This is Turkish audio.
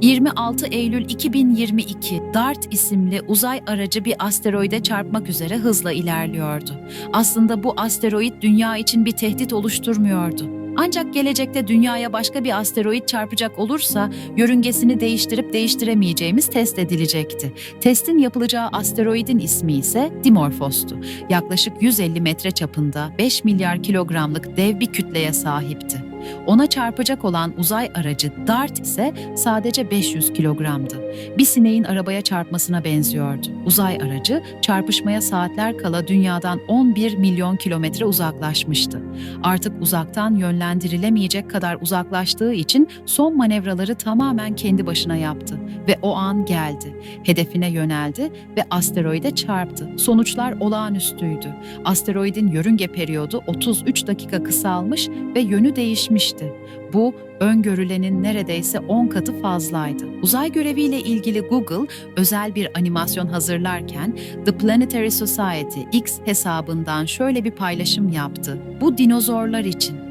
26 Eylül 2022 DART isimli uzay aracı bir asteroide çarpmak üzere hızla ilerliyordu. Aslında bu asteroid dünya için bir tehdit oluşturmuyordu. Ancak gelecekte dünyaya başka bir asteroid çarpacak olursa yörüngesini değiştirip değiştiremeyeceğimiz test edilecekti. Testin yapılacağı asteroidin ismi ise Dimorphos'tu. Yaklaşık 150 metre çapında 5 milyar kilogramlık dev bir kütleye sahipti. Ona çarpacak olan uzay aracı DART ise sadece 500 kilogramdı. Bir sineğin arabaya çarpmasına benziyordu. Uzay aracı çarpışmaya saatler kala dünyadan 11 milyon kilometre uzaklaşmıştı. Artık uzaktan yönlendirilemeyecek kadar uzaklaştığı için son manevraları tamamen kendi başına yaptı ve o an geldi. Hedefine yöneldi ve asteroide çarptı. Sonuçlar olağanüstüydü. Asteroidin yörünge periyodu 33 dakika kısalmış ve yönü değişmişti. Bu öngörülenin neredeyse 10 katı fazlaydı. Uzay göreviyle ilgili Google özel bir animasyon hazırlarken The Planetary Society X hesabından şöyle bir paylaşım yaptı. Bu dinozorlar için